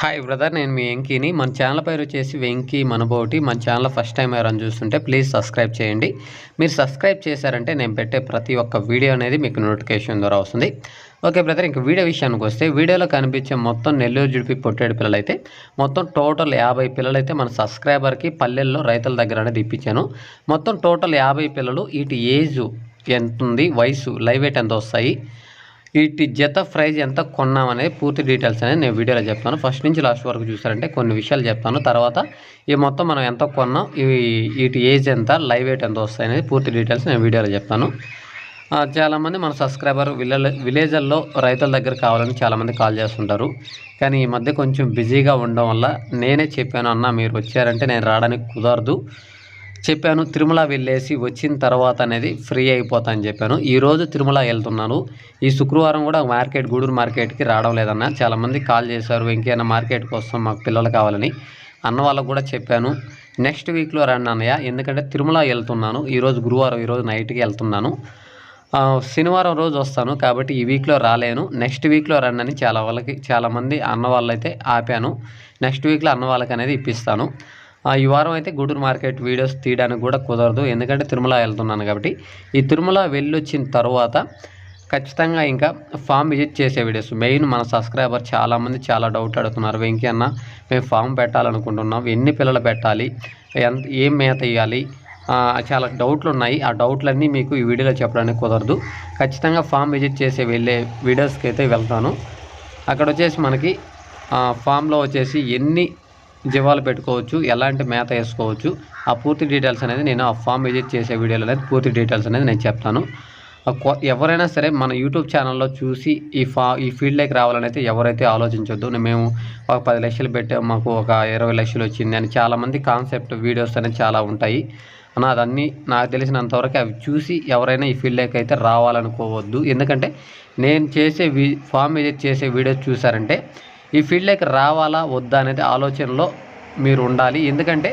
Hi brother నేను మీ వెంకీని. మన channel పేరు వచ్చేసి వెంకీ మనబోటి. మన ఛానల్ ఫస్ట్ టైం ఎవరైనా చూస్తుంటే ప్లీజ్ సబ్స్క్రైబ్ చేయండి. మీరు సబ్స్క్రైబ్ చేశారంటే నేను పెట్టే ప్రతి ఒక్క వీడియో అనేది మీకు నోటిఫికేషన్ ద్వారా వస్తుంది. ఓకే బ్రదర్ ఇంక వీడియో విషయానికి వస్తే వీడియోలో కనిపించే మొత్తం నెల్లూరు జుడిపి పొట్టేడు పిల్లలైతే మొత్తం టోటల్ యాభై పిల్లలైతే మన సబ్స్క్రైబర్కి పల్లెల్లో రైతుల దగ్గర అనేది ఇప్పించాను. మొత్తం టోటల్ యాభై పిల్లలు వీటి ఏజ్ ఎంత ఉంది వయసు లైవ్ వెయిట్ ఎంత వస్తాయి వీటి జత ప్రైజ్ ఎంత కొన్నామనేది పూర్తి డీటెయిల్స్ అనేది నేను వీడియోలో చెప్తాను. ఫస్ట్ నుంచి లాస్ట్ వరకు చూసారంటే కొన్ని విషయాలు చెప్తాను. తర్వాత ఈ మొత్తం మనం ఎంత కొన్నాం ఇవి వీటి ఏజ్ ఎంత లైవ్ వెయిట్ ఎంత వస్తాయి అనేది పూర్తి డీటెయిల్స్ నేను వీడియోలో చెప్తాను. చాలామంది మన సబ్స్క్రైబర్ విలేజ్ విలేజ్ల్లో రైతుల దగ్గర కావాలని చాలామంది కాల్ చేస్తుంటారు. కానీ ఈ మధ్య కొంచెం బిజీగా ఉండడం వల్ల నేనే చెప్పాను అన్న మీరు వచ్చారంటే నేను రావడానికి కుదరదు. చెప్పాను తిరుమల వెళ్ళేసి వచ్చిన తర్వాత అనేది ఫ్రీ అయిపోతా అని చెప్పాను. ఈరోజు తిరుమల వెళ్తున్నాను. ఈ శుక్రవారం కూడా మార్కెట్ గూడూరు మార్కెట్కి రావడం లేదన్న. చాలామంది కాల్ చేశారు ఇంకేమైనా మార్కెట్ కోసం మాకు పిల్లలు కావాలని. అన్న వాళ్ళకు కూడా చెప్పాను. నెక్స్ట్ వీక్లో రండి అన్నయ్య. ఎందుకంటే తిరుమల వెళ్తున్నాను. ఈరోజు గురువారం ఈరోజు నైట్కి వెళ్తున్నాను. శనివారం రోజు వస్తాను కాబట్టి ఈ వీక్లో రాలేను. నెక్స్ట్ వీక్లో రండి అని చాలా వాళ్ళకి చాలామంది అన్న వాళ్ళైతే ఆపాను. నెక్స్ట్ వీక్లో అన్న వాళ్ళకి అనేది ఇప్పిస్తాను. ఈ వారం అయితే గూడూరు మార్కెట్ వీడియోస్ తీయడానికి కూడా కుదరదు. ఎందుకంటే తిరుమల వెళ్తున్నాను కాబట్టి. ఈ తిరుమల వెళ్ళొచ్చిన తర్వాత ఖచ్చితంగా ఇంకా ఫామ్ విజిట్ చేసే వీడియోస్. మెయిన్ మన సబ్స్క్రైబర్ చాలామంది చాలా డౌట్ అడుగుతున్నారు. వెంకీ అన్న మేము ఫామ్ పెట్టాలనుకుంటున్నాం. ఎన్ని పిల్లలు పెట్టాలి? ఎంత ఏం మేత ఇవ్వాలి చాలా డౌట్లు ఉన్నాయి. ఆ డౌట్లన్నీ మీకు ఈ వీడియోలో చెప్పడానికి కుదరదు. ఖచ్చితంగా ఫామ్ విజిట్ చేసే వెళ్ళే వీడియోస్కి అయితే వెళ్తాను. అక్కడ వచ్చేసి మనకి ఫామ్లో వచ్చేసి ఎన్ని జీవాలు పెట్టుకోవచ్చు ఎలాంటి మేత వేసుకోవచ్చు ఆ పూర్తి డీటెయిల్స్ అనేది నేను ఆ ఫామ్ విజిట్ చేసే వీడియోలో అనేది పూర్తి డీటెయిల్స్ అనేది నేను చెప్తాను. ఎవరైనా సరే మన యూట్యూబ్ ఛానల్లో చూసి ఈ ఫా ఈ ఫీల్డ్లోకి రావాలని అయితే ఎవరైతే ఆలోచించొద్దు మేము ఒక పది లక్షలు పెట్టాము మాకు ఒక ఇరవై లక్షలు వచ్చింది అని చాలామంది కాన్సెప్ట్ వీడియోస్ అనేది చాలా ఉంటాయి. అన్న అదన్నీ నాకు తెలిసినంతవరకు అవి చూసి ఎవరైనా ఈ ఫీల్డ్లోకి అయితే రావాలనుకోవద్దు. ఎందుకంటే నేను చేసే ఫామ్ విజిట్ చేసే వీడియోస్ చూసారంటే ఈ ఫీల్డ్లోకి రావాలా వద్దా అనేది ఆలోచనలో మీరు ఉండాలి ఎందుకంటే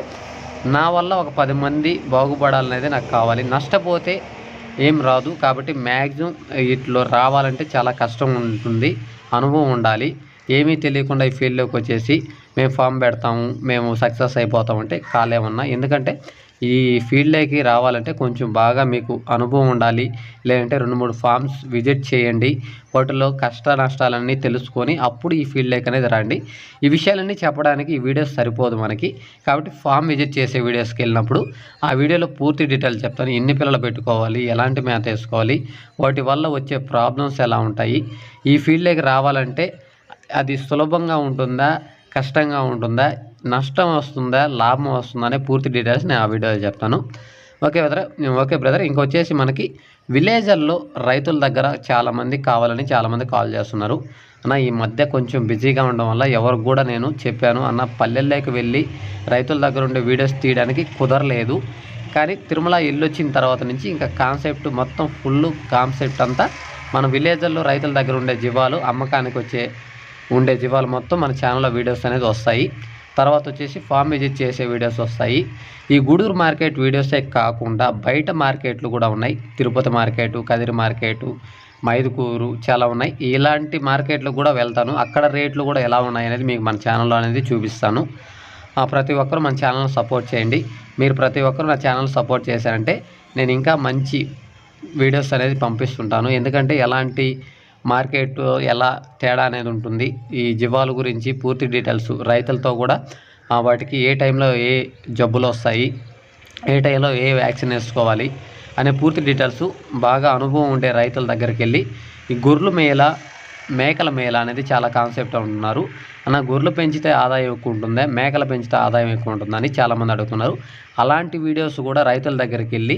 నా వల్ల ఒక పది మంది బాగుపడాలనేది నాకు కావాలి. నష్టపోతే ఏం రాదు. కాబట్టి మ్యాక్సిమం ఇట్లో రావాలంటే చాలా కష్టం ఉంటుంది. అనుభవం ఉండాలి. ఏమీ తెలియకుండా ఈ ఫీల్డ్లోకి వచ్చేసి మేము ఫామ్ పెడతాము మేము సక్సెస్ అయిపోతామంటే కాలేమన్నా. ఎందుకంటే ఈ ఫీల్డ్లోకి రావాలంటే కొంచెం బాగా మీకు అనుభవం ఉండాలి. లేదంటే రెండు మూడు ఫామ్స్ విజిట్ చేయండి. వాటిలో కష్ట నష్టాలన్నీ తెలుసుకొని అప్పుడు ఈ ఫీల్డ్లోకి అనేది రండి. ఈ విషయాలన్నీ చెప్పడానికి ఈ వీడియోస్ సరిపోదు మనకి. కాబట్టి ఫామ్ విజిట్ చేసే వీడియోస్కి వెళ్ళినప్పుడు ఆ వీడియోలో పూర్తి డీటెయిల్స్ చెప్తాను. ఎన్ని పిల్లలు పెట్టుకోవాలి? ఎలాంటి మేత వేసుకోవాలి? వాటి వల్ల వచ్చే ప్రాబ్లమ్స్ ఎలా ఉంటాయి? ఈ ఫీల్డ్లోకి రావాలంటే అది సులభంగా ఉంటుందా? కష్టంగా ఉంటుందా? నష్టం వస్తుందా? లాభం వస్తుందా? అనే పూర్తి డీటెయిల్స్ నేను ఆ వీడియోలో చెప్తాను. ఓకే బ్రదర్ ఓకే బ్రదర్ ఇంకొచ్చేసి మనకి విలేజ్ల్లో రైతుల దగ్గర చాలామంది కావాలని చాలామంది కాల్ చేస్తున్నారు. అన్న ఈ మధ్య కొంచెం బిజీగా ఉండడం వల్ల ఎవరికి కూడా నేను చెప్పాను. అన్న పల్లెల్లోకి వెళ్ళి రైతుల దగ్గర ఉండే వీడియోస్ తీయడానికి కుదరలేదు. కానీ తిరుమల ఇల్లు వచ్చిన తర్వాత నుంచి ఇంకా కాన్సెప్ట్ మొత్తం ఫుల్ కాన్సెప్ట్ అంతా మన విలేజ్ల్లో రైతుల దగ్గర ఉండే జీవాలు అమ్మకానికి వచ్చే ఉండే జీవాలు మొత్తం మన ఛానల్లో వీడియోస్ అనేది వస్తాయి. తర్వాత వచ్చేసి ఫామ్ విజిట్ చేసే వీడియోస్ వస్తాయి. ఈ గూడూరు మార్కెట్ వీడియోసే కాకుండా బయట మార్కెట్లు కూడా ఉన్నాయి. తిరుపతి మార్కెట్ కదిరి మార్కెటు మైదుకూరు చాలా ఉన్నాయి. ఇలాంటి మార్కెట్లు కూడా వెళ్తాను. అక్కడ రేట్లు కూడా ఎలా ఉన్నాయి అనేది మీకు మన ఛానల్లో అనేది చూపిస్తాను. ఆ, ప్రతి ఒక్కరు మన ఛానల్ని సపోర్ట్ చేయండి. మీరు ప్రతి ఒక్కరు నా ఛానల్ సపోర్ట్ చేశారంటే నేను ఇంకా మంచి వీడియోస్ అనేది పంపిస్తుంటాను. ఎందుకంటే ఎలాంటి మార్కెట్ ఎలా తేడా అనేది ఉంటుంది. ఈ జీవాల గురించి పూర్తి డీటెయిల్స్ రైతులతో కూడా వాటికి ఏ టైంలో ఏ జబ్బులు వస్తాయి ఏ టైంలో ఏ వ్యాక్సిన్ వేసుకోవాలి అనే పూర్తి డీటెయిల్స్ బాగా అనుభవం ఉండే రైతుల దగ్గరికి వెళ్ళి ఈ గొర్రెలు మేల మేకల మేళ అనేది చాలా కాన్సెప్ట్ ఉంటున్నారు అన్న గొర్రెలు పెంచితే ఆదాయం ఎక్కువ ఉంటుందా మేకలు పెంచితే ఆదాయం ఎక్కువ ఉంటుందని చాలామంది అడుగుతున్నారు. అలాంటి వీడియోస్ కూడా రైతుల దగ్గరికి వెళ్ళి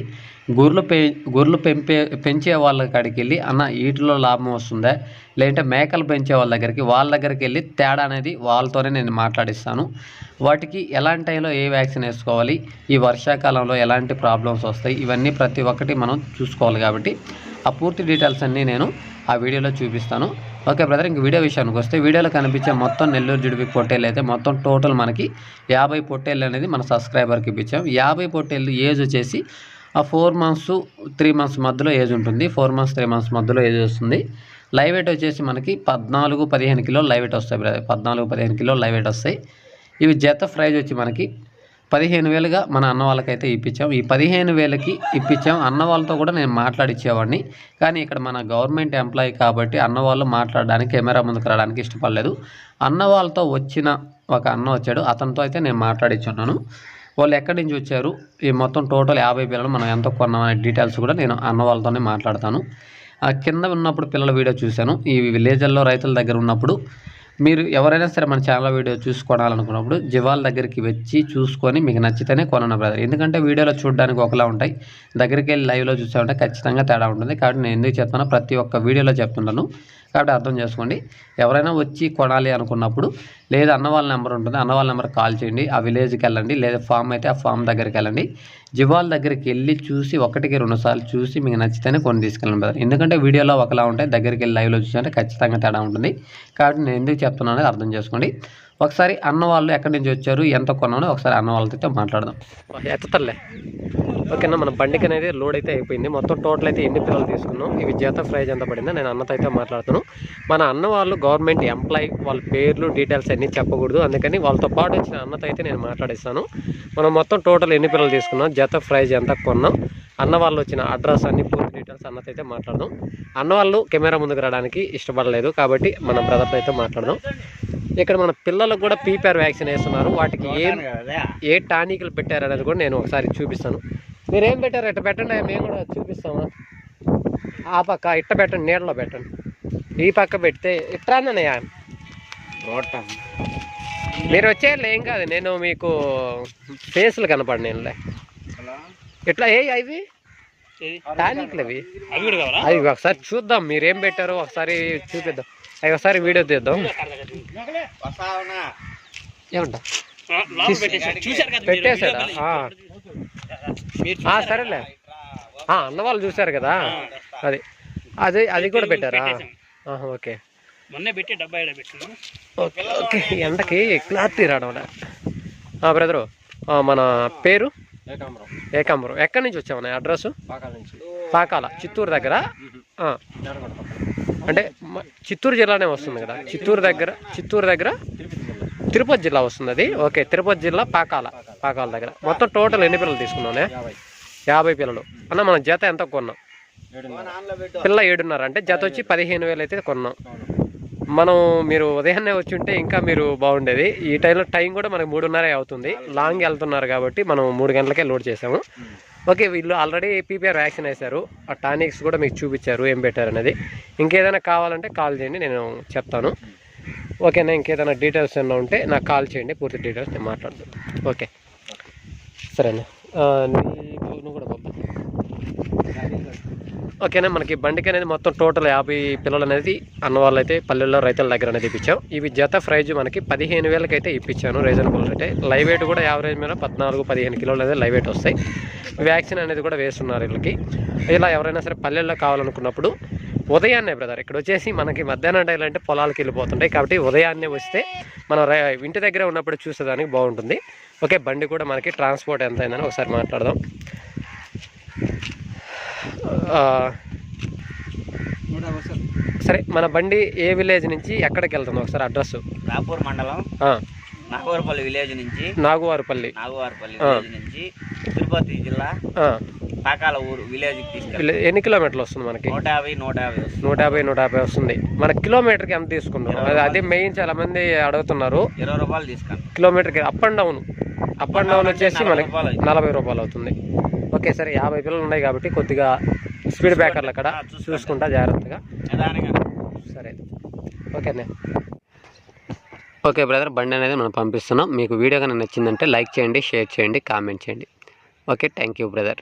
గొర్రెలు పె గొర్రెలు పెంపే పెంచే వాళ్ళ కాడికి వెళ్ళి అన్న వీటిలో లాభం వస్తుందా లేదంటే మేకలు పెంచే వాళ్ళ దగ్గరికి వాళ్ళ దగ్గరికి వెళ్ళి తేడా అనేది వాళ్ళతోనే నేను మాట్లాడిస్తాను. వాటికి ఎలాంటి టైంలో ఏ వ్యాక్సిన్ వేసుకోవాలి ఈ వర్షాకాలంలో ఎలాంటి ప్రాబ్లమ్స్ వస్తాయి ఇవన్నీ ప్రతి ఒక్కటి మనం చూసుకోవాలి కాబట్టి ఆ పూర్తి డీటెయిల్స్ అన్నీ నేను ఆ వీడియోలో చూపిస్తాను. ఓకే బ్రదర్ ఇంక వీడియో విషయానికి వస్తే వీడియోలో కనిపించే మొత్తం నెల్లూరు జుడిపి పొట్టేళ్ళు అయితే మొత్తం టోటల్ మనకి యాభై పొట్టేళ్ళు అనేది మన సబ్స్క్రైబర్కి ఇప్పించాం. యాభై పొట్టేళ్ళు ఏజ్ వచ్చేసి ఆ ఫోర్ మంత్స్ త్రీ మంత్స్ మధ్యలో ఏజ్ ఉంటుంది. ఫోర్ మంత్స్ త్రీ మంత్స్ మధ్యలో ఏజ్ వస్తుంది. లైవ్ వెయిట్ వచ్చేసి మనకి పద్నాలుగు పదిహేను కిలో లైవ్ వెయిట్ వస్తాయి బ్రదర్ పద్నాలుగు పదిహేను కిలో లైవ్ వెయిట్ వస్తాయి. ఇవి జత ప్రైజ్ వచ్చి మనకి పదిహేను వేలుగా మన అన్న వాళ్ళకైతే ఇప్పించాం. ఈ పదిహేను వేలకి ఇప్పించాం. అన్న వాళ్ళతో కూడా నేను మాట్లాడిచ్చేవాడిని. కానీ ఇక్కడ మన గవర్నమెంట్ ఎంప్లాయీ కాబట్టి అన్న వాళ్ళు మాట్లాడడానికి కెమెరా ముందుకు రావడానికి ఇష్టపడలేదు. అన్న వాళ్ళతో వచ్చిన ఒక అన్న వచ్చాడు. అతనితో అయితే నేను మాట్లాడిచ్చున్నాను. వాళ్ళు ఎక్కడి నుంచి వచ్చారు? ఈ మొత్తం టోటల్ యాభై పిల్లలు మనం ఎంత కొన్నాం అనే డీటెయిల్స్ కూడా నేను అన్న వాళ్ళతోనే మాట్లాడతాను. ఆ కింద ఉన్నప్పుడు పిల్లల వీడియో చూశాను. ఈ విలేజ్ల్లో రైతుల దగ్గర ఉన్నప్పుడు మీరు ఎవరైనా సరే మన ఛానల్ వీడియో చూసుకోవాలనుకున్నప్పుడు జివాల్ దగ్గరికి వచ్చి చూసుకొని మీకు నచ్చితేనే కొనను బ్రదర్ ఎందుకంటే వీడియోలో చూడడానికి ఒకలా ఉంటాయి. దగ్గరికి వెళ్ళి లైవ్లో చూసామంటే ఖచ్చితంగా తేడా ఉంటుంది. కాబట్టి నేను ఎందుకు చెప్తానో ప్రతి ఒక్క వీడియోలో చెప్తున్నాను కాబట్టి అర్థం చేసుకోండి. ఎవరైనా వచ్చి కొనాలి అనుకున్నప్పుడు లేదా అన్నవాళ్ళ నెంబర్ ఉంటుంది అన్నవాళ్ళ నెంబర్ కాల్ చేయండి ఆ విలేజ్కి వెళ్ళండి లేదా ఫామ్ అయితే ఆ ఫామ్ దగ్గరికి వెళ్ళండి. జివాల్ దగ్గరికి వెళ్ళి చూసి ఒకటికి రెండుసార్లు చూసి మీకు నచ్చితేనే కొన్ని తీసుకెళ్ళండి బ్రదర్. ఎందుకంటే వీడియోలో ఒకలా ఉంటాయి దగ్గరికి వెళ్ళి లైవ్లో చూసారంటే ఖచ్చితంగా తేడా ఉంటుంది. కాబట్టి నేను ఎందుకు చెప్తున్నాను అర్థం చేసుకోండి. ఒకసారి అన్న వాళ్ళు ఎక్కడి నుంచి వచ్చారు ఎంత కొన్నాను ఒకసారి అన్న వాళ్ళతో మాట్లాడదాం. ఎత్తలే ఓకేనా మన బండికి అనేది లోడ్ అయితే అయిపోయింది. మొత్తం టోటల్ అయితే ఎన్ని పిల్లలు తీసుకున్నాం? ఇవి జత ప్రైజ్ ఎంత పడిందో నేను అన్నతో అయితే మాట్లాడుతాను. మన అన్న వాళ్ళు గవర్నమెంట్ ఎంప్లాయీ వాళ్ళ పేర్లు డీటెయిల్స్ అన్నీ చెప్పకూడదు. అందుకని వాళ్ళతో పాటు వచ్చిన అన్నతో అయితే నేను మాట్లాడిస్తాను. మనం మొత్తం టోటల్ ఎన్ని పిల్లలు తీసుకున్నాం? జత ప్రైజ్ ఎంత కొన్నాం? అన్న వాళ్ళు వచ్చిన అడ్రస్ అన్ని పూర్తి డీటెయిల్స్ అన్నతో అయితే మాట్లాడదాం. అన్న వాళ్ళు కెమెరా ముందుకు రావడానికి ఇష్టపడలేదు కాబట్టి మన బ్రదర్తో అయితే మాట్లాడదాం. ఇక్కడ మన పిల్లలకు కూడా పీపీఆర్ వ్యాక్సిన్ వేస్తున్నారు. వాటికి ఏం ఏ టానిక్లు పెట్టారు అనేది కూడా నేను ఒకసారి చూపిస్తాను. మీరేం పెట్టారు? ఇట్ట పెట్టండి మేము కూడా చూపిస్తామా? ఆ పక్క ఇట్ట పెట్టండి నీడలో పెట్టండి. ఈ పక్క పెడితే ఇట్రానయ్యా మీరు వచ్చేయాలి ఏం కాదు. నేను మీకు ఫేస్లు కనపడి నేనులే ఇట్లా ఏ అవి టానిక్లు అవి అవి ఒకసారి చూద్దాం మీరేం పెట్టారో ఒకసారి చూపిద్దాం. అవి ఒకసారి వీడియో తీద్దాం. ఏమంటా. ఆ, సరేలే. అన్న వాళ్ళు చూశారు కదా? అది. అది అది కూడా పెట్టారా? ఓకే. మొన్నే పెట్టి డబ్బా ఓకే ఓకే. ఎండకి క్లారిటీ రావడం బ్రదరు మన పేరు? ఏకాంబరం. ఎక్కడి నుంచి వచ్చామన్నా అడ్రస్? పాకాల చిత్తూరు దగ్గర. అంటే చిత్తూరు జిల్లానే వస్తుంది కదా? చిత్తూరు దగ్గర చిత్తూరు దగ్గర? తిరుపతి జిల్లా. వస్తుంది అది ఓకే తిరుపతి జిల్లా పాకాల పాకాల దగ్గర. మొత్తం టోటల్ ఎన్ని పిల్లలు తీసుకున్నానే యాభై. పిల్లలు. అన్న మనం జత ఎంత కొన్నాం? పిల్ల ఏడున్నర అంటే జత వచ్చి పదిహేను వేలు అయితే కొన్నాం. మనం మీరు ఉదయాన్నే వచ్చి ఉంటే ఇంకా మీరు బాగుండేది. ఈ టైంలో టైం కూడా మనకి మూడున్నరే అవుతుంది. లాంగ్ వెళ్తున్నారు కాబట్టి మనం మూడు గంటలకే లోడ్ చేసాము. ఓకే వీళ్ళు ఆల్రెడీ పీపీఆర్ వ్యాక్సిన్ వేశారు. ఆ టానిక్స్ కూడా మీకు చూపించారు. ఏం పెట్టారు అనేది. ఇంకేదైనా కావాలంటే కాల్ చేయండి నేను చెప్తాను. ఓకేనా ఇంకేదైనా డీటెయిల్స్ ఏమైనా ఉంటే నాకు కాల్ చేయండి. పూర్తి డీటెయిల్స్ నేను మాట్లాడతాను. ఓకే. సరేనా? నువ్వు కూడా పంపి ఓకేనా మనకి బండికి అనేది మొత్తం టోటల్ యాభై పిల్లలు అనేది అన్నవాళ్ళు అయితే పల్లెల్లో రైతుల దగ్గర అనేది ఇప్పించాం ఇవి జత ప్రైజ్ మనకి పదిహేను వేలకి అయితే ఇప్పించాను రీజనబుల్ రేటే. లైవ్ వెయిట్ కూడా యావరేజ్ మీద పద్నాలుగు పదిహేను కిలోలు అనేది లైవ్ వెయిట్ వస్తాయి. వ్యాక్సిన్ అనేది కూడా వేస్తున్నారు వీళ్ళకి. ఇలా ఎవరైనా సరే పల్లెల్లో కావాలనుకున్నప్పుడు ఉదయాన్నే బ్రదర్ ఇక్కడ వచ్చేసి మనకి మధ్యాహ్నం టైం అంటే పొలాలకు వెళ్ళిపోతుంటాయి. కాబట్టి ఉదయాన్నే వస్తే మనం రై- ఇంటి దగ్గర ఉన్నప్పుడు చూసేదానికి బాగుంటుంది. ఓకే బండి కూడా మనకి ట్రాన్స్పోర్ట్ ఎంత అయిందని ఒకసారి మాట్లాడదాం. సరే మన బండి ఏ విలేజ్ నుంచి ఎక్కడికి వెళ్తుంది ఒకసారి అడ్రస్? రాపూర్ మండలం. నాగవరపల్లి విలేజ్ నుంచి. నాగువారిపల్లి. నాగవారపల్లి. విలేజ్ నుంచి తిరుపతి జిల్లా పాకాల ఊరు విలేజ్ ఎన్ని కిలోమీటర్లు వస్తుంది మనకి? నూట యాభై నూట యాభై నూట యాభై నూట యాభై వస్తుంది. మన కిలోమీటర్కి ఎంత తీసుకుంటాం? అది మెయిన్ చాలా మంది అడుగుతున్నారు. ఇరవై రూపాయలు తీసుకోండి కిలోమీటర్కి up and down. Up and down వచ్చేసి మనకి నలభై రూపాయలు అవుతుంది. ఓకే సరే యాభై పిల్లలు ఉన్నాయి కాబట్టి కొద్దిగా స్పీడ్ బ్రేకర్లు అక్కడ చూసుకుంటా జాగ్రత్తగా. సరే. ఓకేనే ఓకే బ్రదర్ బండి అనేది మనం పంపిస్తున్నాం. మీకు వీడియో కానీ నచ్చిందంటే లైక్ చేయండి షేర్ చేయండి కామెంట్ చేయండి. Okay thank you brother.